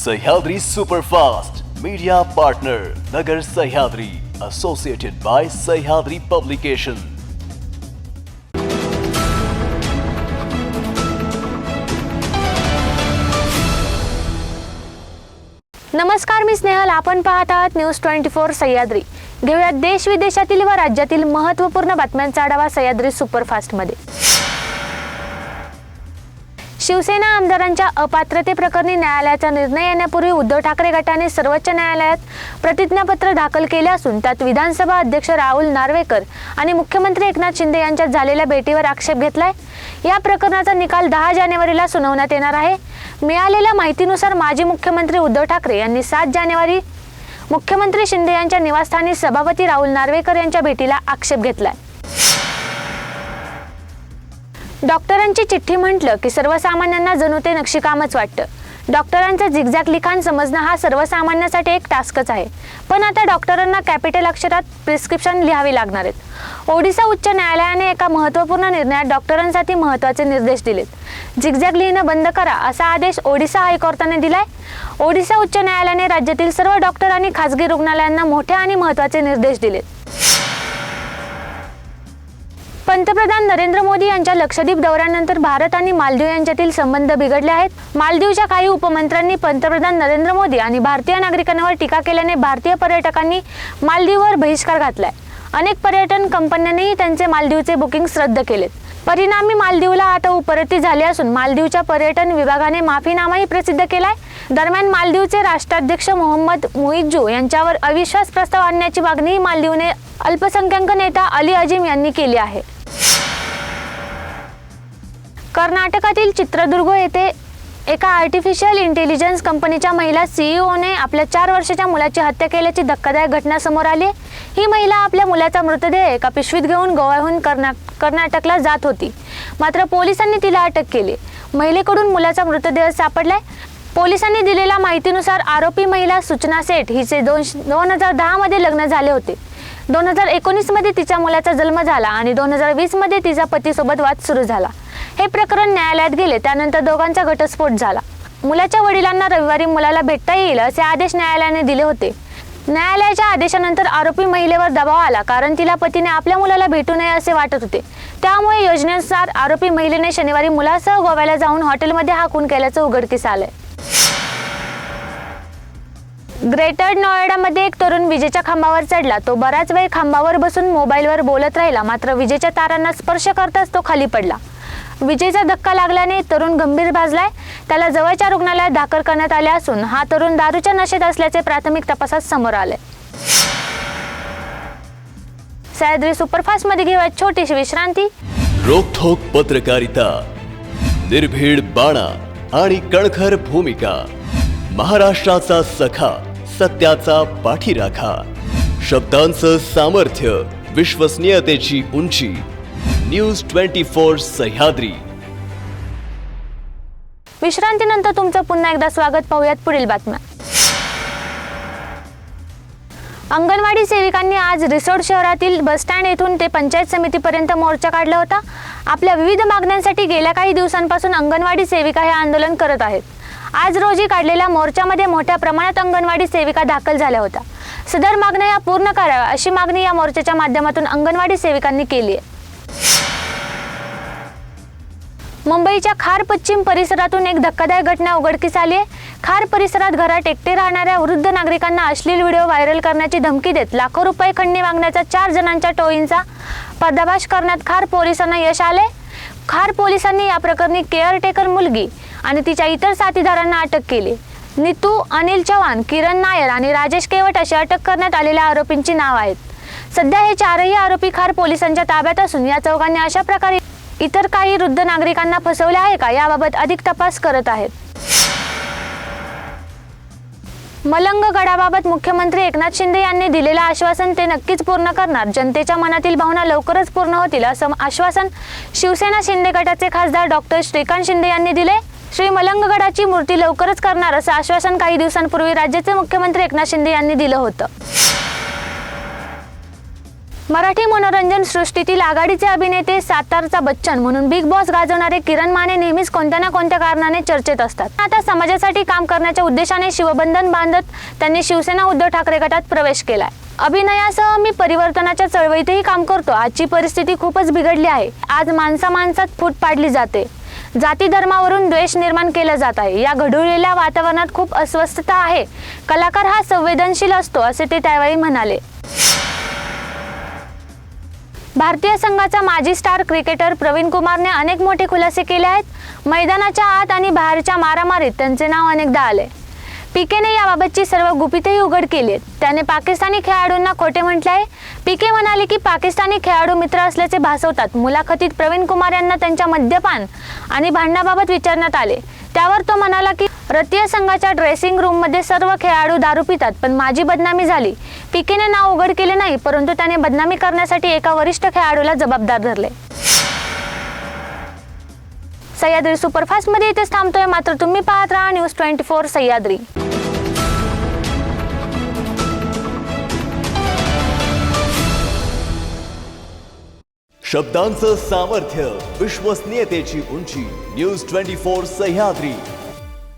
Sahyadri superfast media partner Nagar Sahyadri associated by Sahyadri publication नमस्कार मी स्नेहल. आपण पाहत आहात न्यूज ट्वेंटी फोर सह्याद्री. घेऊयात देश विदेशातील व राज्यातील महत्त्वपूर्ण बातम्यांचा आढावा सह्याद्री सुपरफास्टमध्ये. शिवसेना आमदारांच्या अपात्रतेप्रकरणी न्यायालयाचा निर्णय येण्यापूर्वी उद्धव ठाकरे गटाने सर्वोच्च न्यायालयात प्रतिज्ञापत्र दाखल केले असून त्यात विधानसभा अध्यक्ष राहुल नार्वेकर आणि मुख्यमंत्री एकनाथ शिंदे यांच्यात झालेल्या भेटीवर आक्षेप घेतलाय. या प्रकरणाचा निकाल दहा जानेवारीला सुनावण्यात येणार आहे. मिळालेल्या माहितीनुसार माजी मुख्यमंत्री उद्धव ठाकरे यांनी सात जानेवारी मुख्यमंत्री शिंदे यांच्या निवासस्थानी सभापती राहुल नार्वेकर यांच्या भेटीला आक्षेप घेतलाय. डॉक्टरांची चिठ्ठी म्हटलं की सर्वसामान्यांना जणू ते नक्षीकामच वाटतं. डॉक्टरांचं झिगझॅग लिखाण समजणं हा सर्वसामान्यासाठी एक टास्कच आहे. पण आता डॉक्टरांना कॅपिटल अक्षरात प्रिस्क्रिप्शन लिहावी लागणार आहेत. ओडिशा उच्च न्यायालयाने एका महत्त्वपूर्ण निर्णयात डॉक्टरांसाठी महत्त्वाचे निर्देश दिलेत. झिगझॅग लिहिणं बंद करा असा आदेश ओडिशा हायकोर्टाने दिलाय. ओडिशा उच्च न्यायालयाने राज्यातील सर्व डॉक्टर आणि खासगी रुग्णालयांना मोठे आणि महत्त्वाचे निर्देश दिलेत. पंतप्रधान नरेंद्र मोदी यांच्या लक्षद्वीप दौऱ्यानंतर भारत आणि मालदीव यांच्यातील संबंध बिघडले आहेत. मालदीवच्या काही उपमंत्र्यांनी पंतप्रधान नरेंद्र मोदी आणि भारतीय नागरिकांवर टीका केल्याने भारतीय पर्यटकांनी मालदीववर बहिष्कार घातलाय. अनेक पर्यटन कंपन्यांनीही त्यांचे मालदीवचे बुकिंग्स रद्द केलेत. परिणामी मालदीवला आता उपरती झाले असून मालदीवच्या पर्यटन विभागाने माफीनामाही प्रसिद्ध केलाय. दरम्यान मालदीवचे राष्ट्राध्यक्ष मोहम्मद मुइज्जू यांच्यावर अविश्वास प्रस्ताव आणण्याची मागणीही मालदीवने अल्पसंख्याक नेता अली अजीम यांनी केली आहे. कर्नाटकातील चित्रदुर्ग येथे एका आर्टिफिशियल इंटेलिजन्स कंपनीच्या महिला सीईओने आपल्या चार वर्षाच्या मुलाची हत्या केल्याची धक्कादायक घटना समोर आली ही महिला आपल्या मुलाचा मृतदेह एका पिशवीत घेऊन गोव्याहून कर्ना कर्नाटकला जात होती. मात्र पोलिसांनी तिला अटक केली. महिलेकडून मुलाचा मृतदेह सापडलाय. पोलिसांनी दिलेल्या माहितीनुसार आरोपी महिला सूचना सेठ हिचे दोन दोन हजार दहामध्ये लग्न झाले होते. दोन हजार एकोणीसमध्ये तिच्या मुलाचा जन्म झाला आणि दोन हजार वीसमध्ये तिचा पतीसोबत वाद सुरू झाला. हे प्रकरण न्यायालयात गेले त्यानंतर दोघांचा घटस्फोट झाला. मुलाच्या वडिलांना रविवारी मुलाला भेटता येईल असे आदेश न्यायालयाने दिले होते. न्यायालयाच्या आदेशानंतर आरोपी महिलेवर दबाव आला कारण तिला पतीने आपल्या मुलाला भेटू नये असे वाटत होते. त्यामुळे योजनेनुसार आरोपी महिलेने शनिवारी मुलासह गोव्याला जाऊन हॉटेलमध्ये हाकून केल्याचं उघडकीस आलंय. ग्रेटर नोएडामध्ये एक तरुण विजेच्या खांबावर चढला. तो बराच वेळ खांबावर बसून मोबाईलवर बोलत राहिला मात्र विजेच्या तारांना स्पर्श करताच तो खाली पडला. विजेचा धक्का लागल्याने तरुण गंभीर भाजलाय. त्याला जवळच्या रुग्णालयात दाखल करण्यात आले असून हा तरुण दारूच्या नशेत असल्याचे प्राथमिक तपासात समोर आले. सह्याद्री सुपरफास्टमध्ये घेऊया छोटीशी विश्रांती. रोखोक पत्रकारिता निर्भीड बाणा आणि कणखर भूमिका महाराष्ट्राचा सखा सत्याचा पाठीराखा शब्दांचं सामर्थ्य विश्वसनीयतेची उंची न्यूज ट्वेंटी फोर सह्याद्री. विश्रांतीनंतर तुमचं पुन्हा एकदा स्वागत पाहूयात पुढील बातम्या. अंगणवाडी सेविकांनी आज रिसोड शहरातील बसस्टँड येथून ते पंचायत समितीपर्यंत मोर्चा काढला होता. आपल्या विविध मागण्यांसाठी गेल्या काही दिवसांपासून अंगणवाडी सेविका हे आंदोलन करत आहेत. आज रोजी काढलेल्या मोर्चामध्ये मोठ्या प्रमाणात अंगणवाडी सेविका दाखल झाल्या होत्या. सदर मागण्या या पूर्ण कराव्या अशी मागणी या मोर्चाच्या माध्यमातून अंगणवाडी सेविकांनी केली आहे. मुंबईच्या खार पश्चिम परिसरातून एक धक्कादायक घटना उघडकीस आली आहे. खार परिसरात घरात एकटे राहणाऱ्या वृद्ध नागरिकांना अश्लील व्हिडिओ व्हायरल करण्याची धमकी देत लाखो रुपये खंडणी मागण्याचा चार जणांच्या टोळींचा पर्दाभाष करण्यात खार पोलिसांना यश आले खार पोलिसांनी या प्रकरणी केअरटेकर मुलगी आणि तिच्या इतर साथीदारांना अटक केली. नितू अनिल चव्हाण किरण नायर आणि राजेश केवट अशी अटक करण्यात आलेल्या आरोपींची नाव आहेत. सध्या हे चारही आरोपी खार पोलिसांच्या ताब्यात असून या चौघांनी अशा प्रकारे इतर काही वृद्ध नागरिकांना फसवले आहे का? याबाबत अधिक तपास करत आहेत. मलंग गडाबाबत मुख्यमंत्री एकनाथ शिंदे यांनी दिलेलं आश्वासन ते नक्कीच पूर्ण करणार. जनतेच्या मनातील भावना लवकरच पूर्ण होतील असं आश्वासन शिवसेना शिंदे गटाचे खासदार डॉक्टर श्रीकांत शिंदे यांनी दिले. श्री मलंगगडाची मूर्ती लवकरच करणार असं आश्वासन काही दिवसांपूर्वी राज्याचे मुख्यमंत्री एकनाथ शिंदे यांनी दिलं होतं. मराठी मनोरंजन सृष्टीतील आघाडीचे अभिनेते सातारचा बच्चन म्हणून बिग बॉस गाजवणारे किरण माने नेहमीच कोणत्या ना कोणत्या कारणाने चर्चेत असतात. आता समाजासाठी काम करण्याच्या उद्देशाने शिवबंधन बांधत त्यांनी शिवसेना उद्धव ठाकरे गटात प्रवेश केलाय. अभिनयासह मी परिवर्तनाच्या चळवळीतही काम करतो. आजची परिस्थिती खूपच बिघडली आहे. आज माणसा माणसात फूट पाडली जाते. जाती धर्मावरून द्वेष निर्माण केला जात आहे. या घडवलेल्या वातावरणात खूप अस्वस्थता आहे. कलाकार हा संवेदनशील असतो असे ते त्यावेळी म्हणाले. भारतीय संघाचा माजी स्टार क्रिकेटर प्रवीण कुमारने अनेक मोठे खुलासे केले आहेत. मैदानाच्या आत आणि बाहेरच्या मारामारीत त्यांचे नाव अनेकदा आले. पीकेने याबाबतची सर्व गुपितही उघड केली आहेत. त्याने पाकिस्तानी खेळाडूंना खोटे म्हटले आहे. पीके म्हणाले की पाकिस्तानी खेळाडू मित्र असल्याचे भासवतात. मुलाखतीत प्रवीण कुमार यांना त्यांच्या मद्यपान आणि भांडणाबाबत विचारण्यात आले. त्यावर तो म्हणाला की रतीय संघाच्या ड्रेसिंग रूममध्ये सर्व खेळाडू दारू पितात पण माझी बदनामी झाली. पिकेने नाव उघड केले नाही परंतु त्याने बदनामी करण्यासाठी एका वरिष्ठ खेळाडूला जबाबदार धरले. सह्याद्री सुपरफास्टमध्ये इथेच थांबतोय मात्र तुम्ही पाहत राहा न्यूज ट्वेंटी फोर सह्याद्री. शब्दांचं सामर्थ्य विश्वसनीयतेची उंची न्यूज ट्वेंटी फोर सह्याद्री.